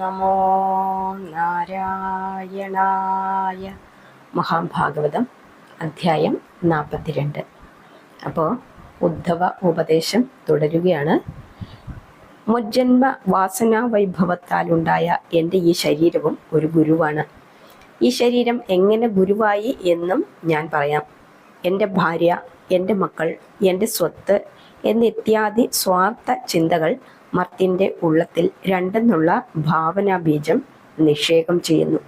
നമോ നാരായണായ. മഹാഭാഗവതം അധ്യായം നാൽപ്പത്തിരണ്ട് അപ്പോൾ ഉദ്ധവ ഉപദേശം തുടരുകയാണ്. മുജ്ജന്മ വാസനാ വൈഭവത്താലുണ്ടായ എന്റെ ഈ ശരീരവും ഒരു ഗുരുവാണ്. ഈ ശരീരം എങ്ങനെ ഗുരുവായി എന്നും ഞാൻ പറയാം. എന്റെ ഭാര്യ എന്റെ മക്കൾ എന്റെ സ്വത്ത് എന്നിത്യാദി സ്വാർത്ഥ ചിന്തകൾ മർത്യന്റെ ഉള്ളത്തിൽ രണ്ടെന്നുള്ള ഭാവനാ ബീജം നിഷേകം ചെയ്യുന്നു.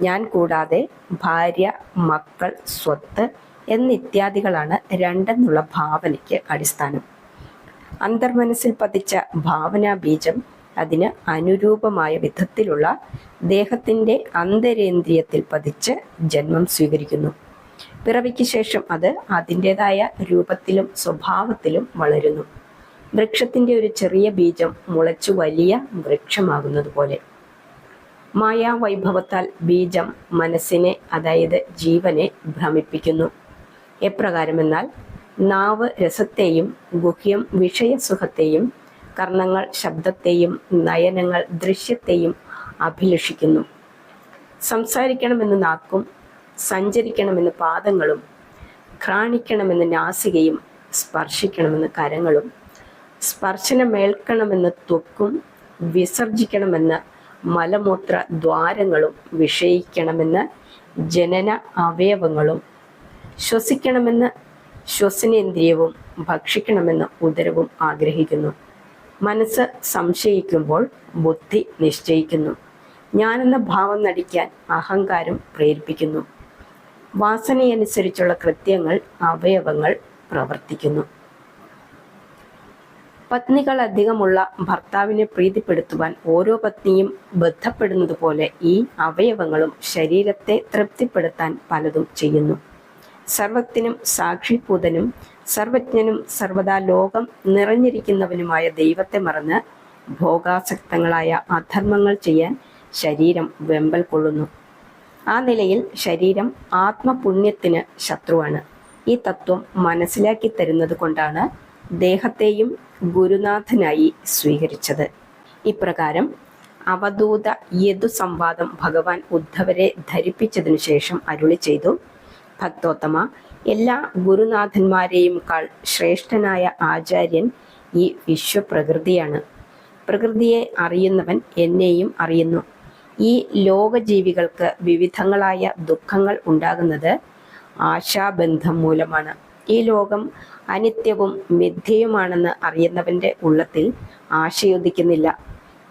ഞാൻ കൂടാതെ ഭാര്യ മക്കൾ സ്വത്ത് എന്നിത്യാദികളാണ് രണ്ടെന്നുള്ള ഭാവനയ്ക്ക് അടിസ്ഥാനം. അന്തർമനസ്സിൽ പതിച്ച ഭാവനാ ബീജം അതിന് അനുരൂപമായ വിധത്തിലുള്ള ദേഹത്തിന്റെ അന്തരേന്ദ്രിയത്തിൽ പതിച്ച് ജന്മം സ്വീകരിക്കുന്നു. പിറവിക്ക് ശേഷം അത് അതിന്റെതായ രൂപത്തിലും സ്വഭാവത്തിലും വളരുന്നു. വൃക്ഷത്തിന്റെ ഒരു ചെറിയ ബീജം മുളച്ചു വലിയ വൃക്ഷമാകുന്നത് പോലെ മായാവൈഭവത്താൽ ബീജം മനസ്സിനെ അതായത് ജീവനെ ഭ്രമിപ്പിക്കുന്നു. എപ്രകാരമെന്നാൽ നാവ് രസത്തെയും ഗുഹ്യം വിഷയസുഖത്തെയും കർണങ്ങൾ ശബ്ദത്തെയും നയനങ്ങൾ ദൃശ്യത്തെയും അഭിലഷിക്കുന്നു. സംസാരിക്കണമെന്ന് നാക്കും സഞ്ചരിക്കണമെന്ന് പാദങ്ങളും ഘ്രാണിക്കണമെന്ന് നാസികയും സ്പർശിക്കണമെന്ന് കരങ്ങളും സ്പർശനമേൽക്കണമെന്ന് ത്വക്കും വിസർജിക്കണമെന്ന് മലമൂത്ര ദ്വാരങ്ങളും വിഷയിക്കണമെന്ന് ജനന അവയവങ്ങളും ശ്വസിക്കണമെന്ന് ശ്വസനേന്ദ്രിയവും ഭക്ഷിക്കണമെന്ന് ഉദരവും ആഗ്രഹിക്കുന്നു. മനസ്സ് സംശയിക്കുമ്പോൾ ബുദ്ധി നിശ്ചയിക്കുന്നു. ഞാനെന്ന ഭാവം നടിക്കാൻ അഹങ്കാരം പ്രേരിപ്പിക്കുന്നു. വാസനയനുസരിച്ചുള്ള കൃത്യങ്ങൾ അവയവങ്ങൾ പ്രവർത്തിക്കുന്നു. പത്നികൾ അധികമുള്ള ഭർത്താവിനെ പ്രീതിപ്പെടുത്തുവാൻ ഓരോ പത്നിയും ബന്ധപ്പെടുന്നത് പോലെ ഈ അവയവങ്ങളും ശരീരത്തെ തൃപ്തിപ്പെടുത്താൻ പലതും ചെയ്യുന്നു. സർവത്തിനും സാക്ഷിഭൂതനും സർവജ്ഞനും സർവദാ ലോകം നിറഞ്ഞിരിക്കുന്നവനുമായ ദൈവത്തെ മറന്ന് ഭോഗാസക്തങ്ങളായ അധർമ്മങ്ങൾ ചെയ്യാൻ ശരീരം വെമ്പൽ കൊള്ളുന്നു. ആ നിലയിൽ ശരീരം ആത്മപുണ്യത്തിന് ശത്രുവാണ്. ഈ തത്വം മനസ്സിലാക്കി തരുന്നത് കൊണ്ടാണ് ദേഹത്തെയും ഗുരുനാഥനായി സ്വീകരിച്ചത്. ഇപ്രകാരം അവധൂത യദു സംവാദം ഭഗവാൻ ഉദ്ധവരെ ധരിപ്പിച്ചതിനു ശേഷം അരുളി ചെയ്തു ഭക്തോത്തമ എല്ലാ ഗുരുനാഥന്മാരെയും കാൾ ശ്രേഷ്ഠനായ ആചാര്യൻ ഈ വിശ്വപ്രകൃതിയാണ്. പ്രകൃതിയെ അറിയുന്നവൻ എന്നെയും അറിയുന്നു. ഈ ലോകജീവികൾക്ക് വിവിധങ്ങളായ ദുഃഖങ്ങൾ ഉണ്ടാകുന്നത് ആശാബന്ധം മൂലമാണ്. ഈ ലോകം അനിത്യവും മിഥ്യയുമാണെന്ന് അറിയുന്നവന്റെ ഉള്ളത്തിൽ ആശയോദിക്കുന്നില്ല.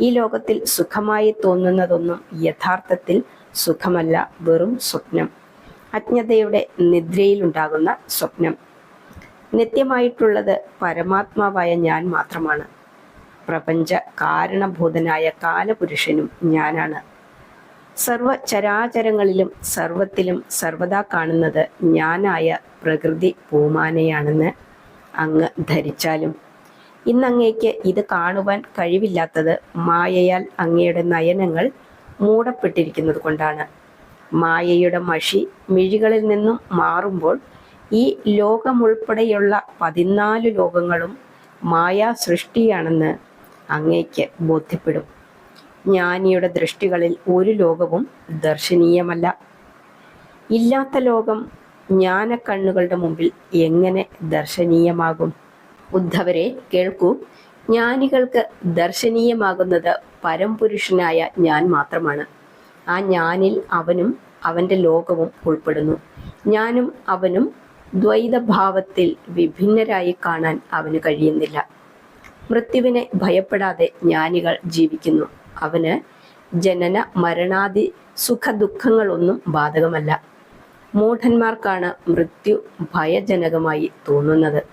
ഈ ലോകത്തിൽ സുഖമായി തോന്നുന്നതൊന്നും യഥാർത്ഥത്തിൽ സുഖമല്ല വെറും സ്വപ്നം. അജ്ഞതയുടെ നിദ്രയിലുണ്ടാകുന്ന സ്വപ്നം. നിത്യമായിട്ടുള്ളത് പരമാത്മാവായ ഞാൻ മാത്രമാണ്. പ്രപഞ്ച കാരണഭൂതനായ കാലപുരുഷനും ഞാനാണ്. സർവ ചരാചരങ്ങളിലും സർവത്തിലും സർവദാ കാണുന്നത് ഞാനായ പ്രകൃതി പൂമാനയാണെന്ന് അങ്ങ് ധരിച്ചാലും. ഇന്നങ്ങേക്ക് ഇത് കാണുവാൻ കഴിവില്ലാത്തത് മായയാൽ അങ്ങയുടെ നയനങ്ങൾ മൂടപ്പെട്ടിരിക്കുന്നത് കൊണ്ടാണ്. മായയുടെ മഷി മിഴികളിൽ നിന്നും മാറുമ്പോൾ ഈ ലോകമുൾപ്പെടെയുള്ള പതിനാല് ലോകങ്ങളും മായാ സൃഷ്ടിയാണെന്ന് അങ്ങേക്ക് ബോധ്യപ്പെടും. ജ്ഞാനിയുടെ ദൃഷ്ടികളിൽ ഒരു ലോകവും ദർശനീയമല്ല. ഇല്ലാത്ത ലോകം ജ്ഞാനക്കണ്ണുകളുടെ മുമ്പിൽ എങ്ങനെ ദർശനീയമാകും? ഉദ്ധവരെ കേൾക്കൂ. ജ്ഞാനികൾക്ക് ദർശനീയമാകുന്നത് പരംപുരുഷനായ ഞാൻ മാത്രമാണ്. ആ ഞാനിൽ അവനും അവന്റെ ലോകവും ഉൾപ്പെടുന്നു. ഞാനും അവനും ദ്വൈതഭാവത്തിൽ വിഭിന്നരായി കാണാൻ അവന് കഴിയുന്നില്ല. മൃത്യുവിനെ ഭയപ്പെടാതെ ജ്ഞാനികൾ ജീവിക്കുന്നു. അവന് ജനന മരണാദി സുഖദുഃഖങ്ങളൊന്നും ബാധകമല്ല. മൂഢന്മാർക്കാണ് മൃത്യു ഭയജനകമായി തോന്നുന്നത്.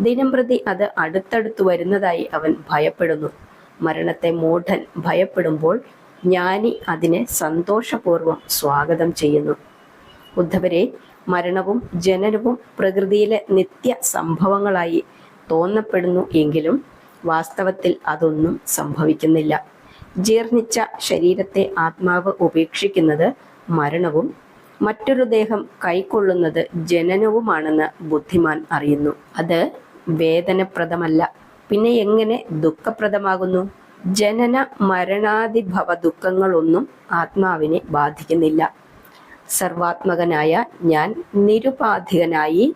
ദിനംപ്രതി അത് അടുത്തടുത്ത് വരുന്നതായി അവൻ ഭയപ്പെടുന്നു. മരണത്തെ മൂഢൻ ഭയപ്പെടുമ്പോൾ ജ്ഞാനി അതിനെ സന്തോഷപൂർവം സ്വാഗതം ചെയ്യുന്നു. ഉദ്ധവരെ മരണവും ജനനവും പ്രകൃതിയിലെ നിത്യ സംഭവങ്ങളായി തോന്നപ്പെടുന്നു എങ്കിലും വാസ്തവത്തിൽ അതൊന്നും സംഭവിക്കുന്നില്ല. ജീർണിച്ച ശരീരത്തെ ആത്മാവ് ഉപേക്ഷിക്കുന്നത് മരണവും മറ്റൊരു ദേഹം കൈക്കൊള്ളുന്നത് ജനനവുമാണെന്ന് ബുദ്ധിമാൻ അറിയുന്നു. അത് വേദനപ്രദമല്ല. പിന്നെ എങ്ങനെ ദുഃഖപ്രദമാകുന്നു? ജനന മരണാതിഭവ ദുഃഖങ്ങളൊന്നും ആത്മാവിനെ ബാധിക്കുന്നില്ല. സർവാത്മകനായ ഞാൻ നിരുപാധികനായി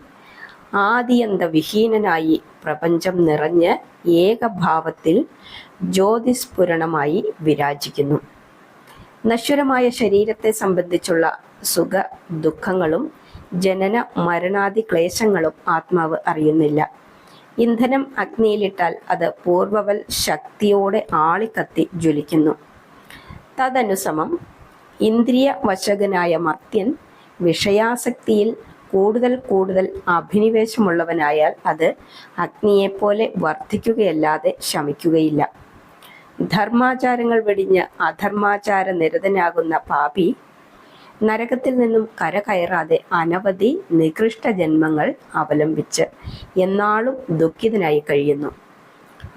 ആദിയന്തവിഹീനനായി പ്രപഞ്ചം നിറഞ്ഞ് ഏകഭാവത്തിൽ ജ്യോതിസ്ഫുരണമായി വിരാജിക്കുന്നു. നശ്വരമായ ശരീരത്തെ സംബന്ധിച്ചുള്ള സുഖ ദുഃഖങ്ങളും ജനന മരണാദി ക്ലേശങ്ങളും ആത്മാവ് അറിയുന്നില്ല. ഇന്ധനം അഗ്നിയിലിട്ടാൽ അത് പൂർവവൽ ശക്തിയോടെ ആളിക്കത്തി ജ്വലിക്കുന്നു. തദനുസമം ഇന്ദ്രിയ വശകനായ മർത്യൻ വിഷയാസക്തിയിൽ കൂടുതൽ കൂടുതൽ അഭിനിവേശമുള്ളവനായാൽ അത് അഗ്നിയെപ്പോലെ വർദ്ധിക്കുകയല്ലാതെ ശമിക്കുകയില്ല. ധർമാചാരങ്ങൾ വെടിഞ്ഞ് അധർമാചാര നിരതനാകുന്ന പാപി നരകത്തിൽ നിന്നും കരകയറാതെ അനവധി നികൃഷ്ട ജന്മങ്ങൾ അവലംബിച്ച് എന്നാളും ദുഃഖിതനായി കഴിയുന്നു.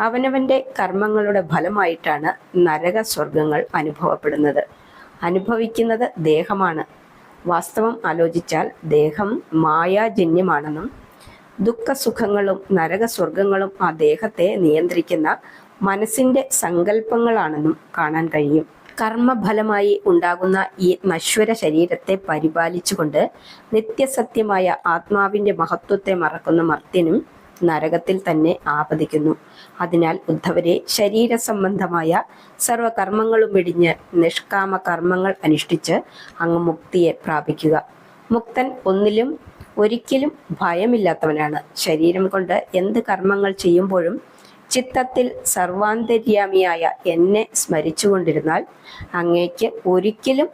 അവനവന്റെ കർമ്മങ്ങളുടെ ഫലമായിട്ടാണ് നരക സ്വർഗങ്ങൾ അനുഭവപ്പെടുന്നത്. അനുഭവിക്കുന്നത് ദേഹമാണ്. വാസ്തവം ആലോചിച്ചാൽ ദേഹം മായാജന്യമാണെന്നും ദുഃഖസുഖങ്ങളും നരകസ്വർഗങ്ങളും ആ ദേഹത്തെ നിയന്ത്രിക്കുന്ന മനസ്സിന്റെ സങ്കല്പങ്ങളാണെന്നും കാണാൻ കഴിയും. കർമ്മഫലമായി ഉണ്ടാകുന്ന ഈ നശ്വര ശരീരത്തെ പരിപാലിച്ചുകൊണ്ട് നിത്യസത്യമായ ആത്മാവിന്റെ മഹത്വത്തെ മറക്കുന്ന മർത്യനും നരകത്തിൽ തന്നെ ആപതിക്കുന്നു. അതിനാൽ ഉദ്ധവരെ ശരീര സംബന്ധമായ സർവകർമ്മങ്ങളും വെടിഞ്ഞ് നിഷ്കാമ കർമ്മങ്ങൾ അനുഷ്ഠിച്ച് അങ്ങ് മുക്തിയെ പ്രാപിക്കുക. മുക്തൻ ഒന്നിലും ഒരിക്കലും ഭയമില്ലാത്തവനാണ്. ശരീരം കൊണ്ട് എന്ത് കർമ്മങ്ങൾ ചെയ്യുമ്പോഴും ചിത്തത്തിൽ സർവാന്തര്യാമിയായ എന്നെ സ്മരിച്ചുകൊണ്ടിരുന്നാൽ അങ്ങേക്ക് ഒരിക്കലും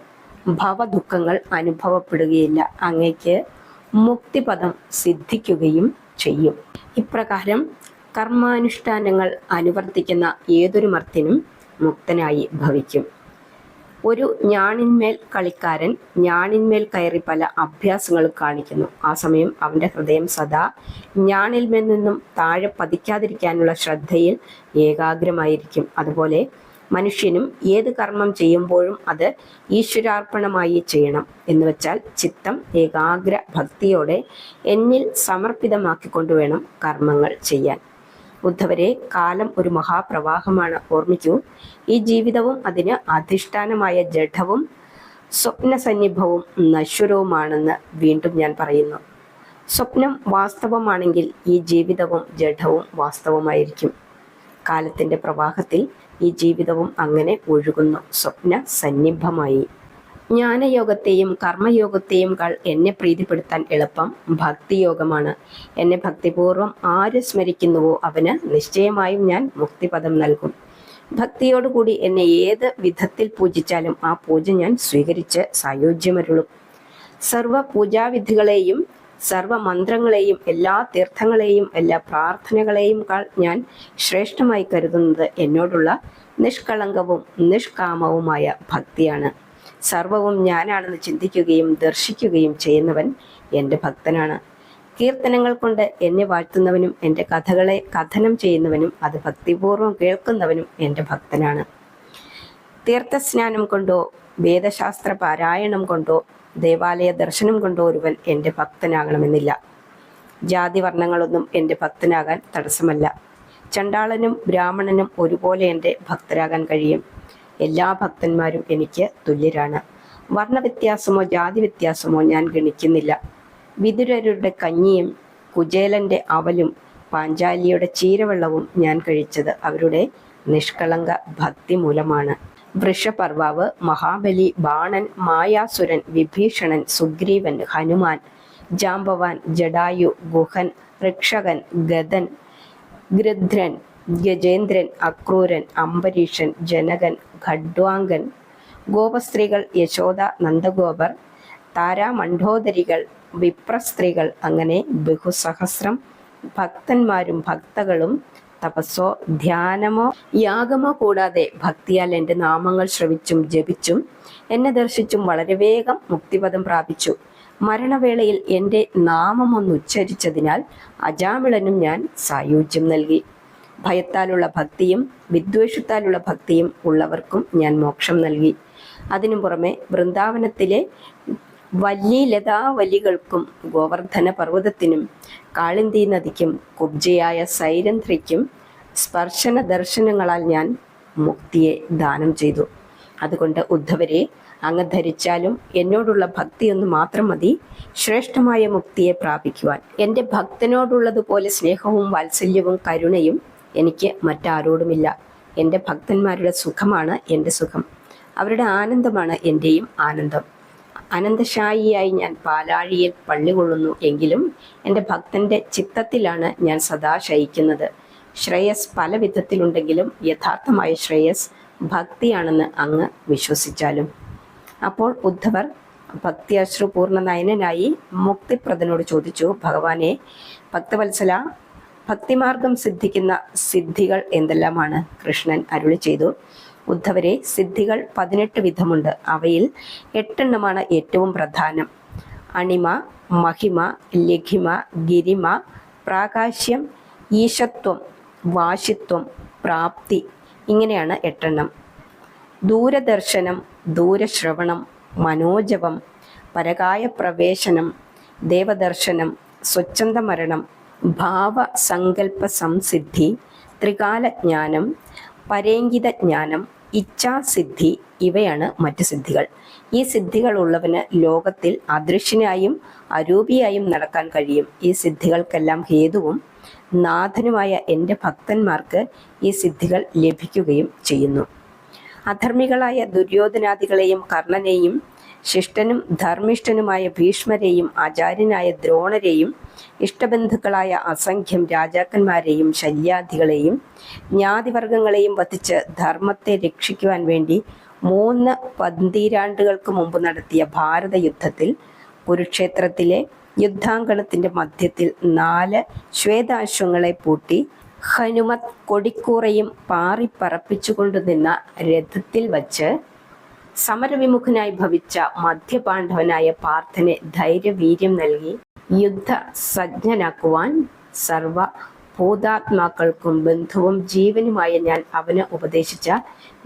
ഭവദുഃഖങ്ങൾ അനുഭവപ്പെടുകയില്ല. അങ്ങേക്ക് മുക്തിപദം സിദ്ധിക്കുകയും ചെയ്യും. ഇപ്രകാരം കർമാനുഷ്ഠാനങ്ങൾ അനുവർത്തിക്കുന്ന ഏതൊരു മർത്തിനും മുക്തനായി ഭവിക്കും. ഒരു ഞാണിന്മേൽ കളിക്കാരൻ ഞാണിന്മേൽ കയറി പല അഭ്യാസങ്ങളും കാണിക്കുന്നു. ആ സമയം അവന്റെ ഹൃദയം സദാ ഞാണിന്മേൽ നിന്നും താഴെ പതിക്കാതിരിക്കാനുള്ള ശ്രദ്ധയിൽ ഏകാഗ്രമായിരിക്കും. അതുപോലെ മനുഷ്യനും ഏത് കർമ്മം ചെയ്യുമ്പോഴും അത് ഈശ്വരാർപ്പണമായി ചെയ്യണം എന്ന് വെച്ചാൽ ചിത്തം ഏകാഗ്ര ഭക്തിയോടെ എന്നിൽ സമർപ്പിതമാക്കിക്കൊണ്ട് വേണം കർമ്മങ്ങൾ ചെയ്യാൻ. ബുദ്ധവരെ കാലം ഒരു മഹാപ്രവാഹമാണ്. ഓർമ്മിക്കൂ ഈ ജീവിതവും അതിന് അധിഷ്ഠാനമായ ജഡവും സ്വപ്നസന്നിഭവും നശ്വരവുമാണെന്ന് വീണ്ടും ഞാൻ പറയുന്നു. സ്വപ്നം വാസ്തവമാണെങ്കിൽ ഈ ജീവിതവും ജഡവും വാസ്തവമായിരിക്കും. കാലത്തിന്റെ പ്രവാഹത്തിൽ ഈ ജീവിതവും അങ്ങനെ ഒഴുകുന്നു. സ്വപ്ന സന്നിഭമായി. ജ്ഞാനയോഗത്തെയും കർമ്മയോഗത്തെയും കാൾ എന്നെ പ്രീതിപ്പെടുത്താൻ എളുപ്പം ഭക്തിയോഗമാണ്. എന്നെ ഭക്തിപൂർവം ആര് സ്മരിക്കുന്നുവോ അവന് നിശ്ചയമായും ഞാൻ മുക്തിപദം നൽകും. ഭക്തിയോടുകൂടി എന്നെ ഏത് വിധത്തിൽ പൂജിച്ചാലും ആ പൂജ ഞാൻ സ്വീകരിച്ച് സായോജ്യമരുളും. സർവ പൂജാവിധികളെയും സർവ മന്ത്രങ്ങളെയും എല്ലാ തീർത്ഥങ്ങളെയും എല്ലാ പ്രാർത്ഥനകളെയും ഞാൻ ശ്രേഷ്ഠമായി കരുതുന്നത് എന്നോടുള്ള നിഷ്കളങ്കവും നിഷ്കാമവുമായ ഭക്തിയാണ്. സർവവും ഞാനാണെന്ന് ചിന്തിക്കുകയും ദർശിക്കുകയും ചെയ്യുന്നവൻ എന്റെ ഭക്തനാണ്. കീർത്തനങ്ങൾ കൊണ്ട് എന്നെ വാഴ്ത്തുന്നവനും എന്റെ കഥകളെ കഥനം ചെയ്യുന്നവനും അത് ഭക്തിപൂർവം കേൾക്കുന്നവനും എന്റെ ഭക്തനാണ്. തീർത്ഥസ്നാനം കൊണ്ടോ വേദശാസ്ത്ര പാരായണം കൊണ്ടോ ദേവാലയ ദർശനം കൊണ്ടോ ഒരുവൻ എന്റെ ഭക്തനാകണമെന്നില്ല. ജാതി വർണങ്ങളൊന്നും എന്റെ ഭക്തനാകാൻ തടസ്സമല്ല. ചണ്ടാളനും ബ്രാഹ്മണനും ഒരുപോലെ എന്റെ ഭക്തരാകാൻ കഴിയും. എല്ലാ ഭക്തന്മാരും എനിക്ക് തുല്യരാണ്. വർണവ്യത്യാസമോ ജാതി വ്യത്യാസമോ ഞാൻ ഗണിക്കുന്നില്ല. വിതുരരുടെ കഞ്ഞിയും കുചേലന്റെ അവലും പാഞ്ചാലിയുടെ ചീരവെള്ളവും ഞാൻ കഴിച്ചത് അവരുടെ നിഷ്കളങ്ക ഭക്തി മൂലമാണ് വൃഷപർവാവ് മഹാബലി ബാണൻ മായാസുരൻ വിഭീഷണൻ സുഗ്രീവൻ ഹനുമാൻ ജാംബവാൻ ജഡായു ഗുഹൻ ഋക്ഷകൻ ഗതൻ ഗൃധ്രൻ ഗജേന്ദ്രൻ അക്രൂരൻ അംബരീഷൻ ജനകൻ ഖഡ്വാങ്കൻ ഗോപസ്ത്രീകൾ യശോദ നന്ദഗോപർ താരാമണ്ഡോദരികൾ വിപ്രസ്ത്രീകൾ അങ്ങനെ ബഹുസഹസ്രം ഭക്തന്മാരും ഭക്തകളും തപസ്സോ ധ്യാനമോ യാഗമോ കൂടാതെ ഭക്തിയാൽ എന്റെ നാമങ്ങൾ ശ്രവിച്ചും ജപിച്ചും എന്നെ ദർശിച്ചും വളരെ വേഗം മുക്തിപദം പ്രാപിച്ചു. മരണവേളയിൽ എന്റെ നാമമൊന്ന് ഉച്ചരിച്ചതിനാൽ അജാമിളനും ഞാൻ സായുജ്യം നൽകി. ഭയത്താലുള്ള ഭക്തിയും വിദ്വേഷത്താലുള്ള ഭക്തിയും ഉള്ളവർക്കും ഞാൻ മോക്ഷം നൽകി. അതിനു പുറമെ വൃന്ദാവനത്തിലെ വല്യലതാവലികൾക്കും ഗോവർദ്ധന പർവതത്തിനും കാളിന്തി നദിക്കും കുബ്ജയായ സൈരന്ധ്രയ്ക്കും സ്പർശന ദർശനങ്ങളാൽ ഞാൻ മുക്തിയെ ദാനം ചെയ്തു. അതുകൊണ്ട് ഉദ്ധവരെ അങ്ങ് ധരിച്ചാലും എന്നോടുള്ള ഭക്തിയൊന്നു മാത്രം മതി. ശ്രേഷ്ഠമായ മുക്തിയെ പ്രാപിക്കുവാൻ. എന്റെ ഭക്തനോടുള്ളതുപോലെ സ്നേഹവും വാത്സല്യവും കരുണയും എനിക്ക് മറ്റാരോടുമില്ല. എന്റെ ഭക്തന്മാരുടെ സുഖമാണ് എന്റെ സുഖം. അവരുടെ ആനന്ദമാണ് എന്റെയും ആനന്ദം. അനന്തശായിയായി ഞാൻ പാലാഴിയിൽ പള്ളി കൊള്ളുന്നു എങ്കിലും എന്റെ ഭക്തന്റെ ചിത്തത്തിലാണ് ഞാൻ സദാ ശയിക്കുന്നത്. ശ്രേയസ് പല വിധത്തിലുണ്ടെങ്കിലും യഥാർത്ഥമായ ശ്രേയസ് ഭക്തിയാണെന്ന് അങ്ങ് വിശ്വസിച്ചാലും. അപ്പോൾ ഉദ്ധവർ ഭക്തിയശ്രു പൂർണനയനായി മുക്തിപ്രദനോട് ചോദിച്ചു ഭഗവാനെ ഭക്തവത്സല ഭക്തിമാർഗം സിദ്ധിക്കുന്ന സിദ്ധികൾ എന്തെല്ലാമാണ്? കൃഷ്ണൻ അരുളി ചെയ്തു ഉദ്ധവരെ സിദ്ധികൾ പതിനെട്ട് വിധമുണ്ട്. അവയിൽ എട്ടെണ്ണമാണ് ഏറ്റവും പ്രധാനം. അണിമ മഹിമ ലഘിമ ഗിരിമ പ്രാകാശ്യം ഈശത്വം വാശിത്വം പ്രാപ്തി ഇങ്ങനെയാണ് എട്ടെണ്ണം. ദൂരദർശനം ദൂരശ്രവണം മനോജവം പരകായ പ്രവേശനം ദേവദർശനം സ്വച്ഛന്ത മരണം ഭാവസങ്കല്പ സംസിദ്ധി ത്രികാലജ്ഞാനം പരേങ്കിത ജ്ഞാനം ഇച്ഛാസിദ്ധി ഇവയാണ് മറ്റു സിദ്ധികൾ. ഈ സിദ്ധികൾ ഉള്ളവന് ലോകത്തിൽ അദൃശ്യനായും അരൂപിയായും നടക്കാൻ കഴിയും. ഈ സിദ്ധികൾക്കെല്ലാം ഹേതുവും നാഥനുമായ എന്റെ ഭക്തന്മാർക്ക് ഈ സിദ്ധികൾ ലഭിക്കുകയും ചെയ്യുന്നു. അധർമ്മികളായ ദുര്യോധനാദികളെയും കർണനെയും ശിഷ്ടനും ധർമ്മിഷ്ഠനുമായ ഭീഷ്മരെയും ആചാര്യനായ ദ്രോണരെയും ഇഷ്ടബന്ധുക്കളായ അസംഖ്യം രാജാക്കന്മാരെയും ശല്യാധികളെയും ജ്ഞാതിവർഗങ്ങളെയും വധിച്ച് ധർമ്മത്തെ രക്ഷിക്കുവാൻ വേണ്ടി മൂന്ന് പന്തീരാണ്ടുകൾക്ക് മുമ്പ് നടത്തിയ ഭാരത യുദ്ധത്തിൽ കുരുക്ഷേത്രത്തിലെ യുദ്ധാങ്കണത്തിന്റെ മധ്യത്തിൽ നാല് ശ്വേതാശ്വങ്ങളെ പൂട്ടി ഹനുമത് കൊടിക്കൂറയും പാറിപ്പറപ്പിച്ചുകൊണ്ടു നിന്ന രഥത്തിൽ വച്ച് സമരവിമുഖനായി ഭവിച്ച മധ്യപാണ്ഡവനായ പാർത്ഥന് ധൈര്യവീര്യം നൽകി യുദ്ധ സജ്ജനാക്കുവാൻ സർവ ഭൂതാത്മാക്കൾക്കും ബന്ധുവും ജീവനുമായ ഞാൻ അവന് ഉപദേശിച്ച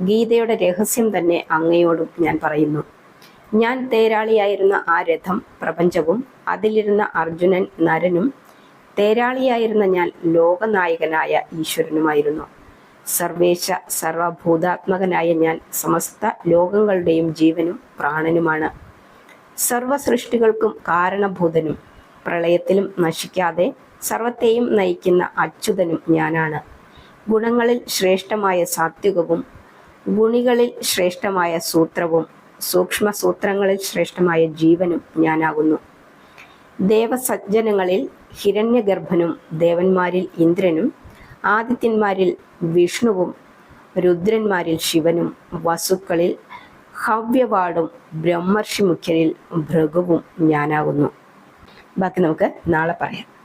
ഗീതയുടെ രഹസ്യം തന്നെ അങ്ങയോടും ഞാൻ പറയുന്നു. ഞാൻ തേരാളിയായിരുന്ന ആ രഥം പ്രപഞ്ചവും അതിലിരുന്ന അർജുനൻ നരനും തേരാളിയായിരുന്ന ഞാൻ ലോകനായകനായ ഈശ്വരനുമായിരുന്നു. സർവേശ സർവഭൂതാത്മകനായ ഞാൻ സമസ്ത ലോകങ്ങളുടെയും ജീവനും പ്രാണനുമാണ്. സർവസൃഷ്ടികൾക്കും കാരണഭൂതനും പ്രളയത്തിലും നശിക്കാതെ സർവത്തെയും നയിക്കുന്ന അച്യുതനും ഞാനാണ്. ഗുണങ്ങളിൽ ശ്രേഷ്ഠമായ സാത്വികവും ഗുണികളിൽ ശ്രേഷ്ഠമായ സൂത്രവും സൂക്ഷ്മ സൂത്രങ്ങളിൽ ശ്രേഷ്ഠമായ ജീവനും ഞാനാകുന്നു. ദേവസജ്ജനങ്ങളിൽ ഹിരണ്യഗർഭനും ദേവന്മാരിൽ ഇന്ദ്രനും ആദിത്യന്മാരിൽ വിഷ്ണുവും രുദ്രന്മാരിൽ ശിവനും വസുക്കളിൽ ഹവ്യവാടും ബ്രഹ്മർഷി മുഖ്യനിൽ ഭൃഗുവും ഞാനാകുന്നു. ബാക്കി നമുക്ക് നാളെ പറയാം.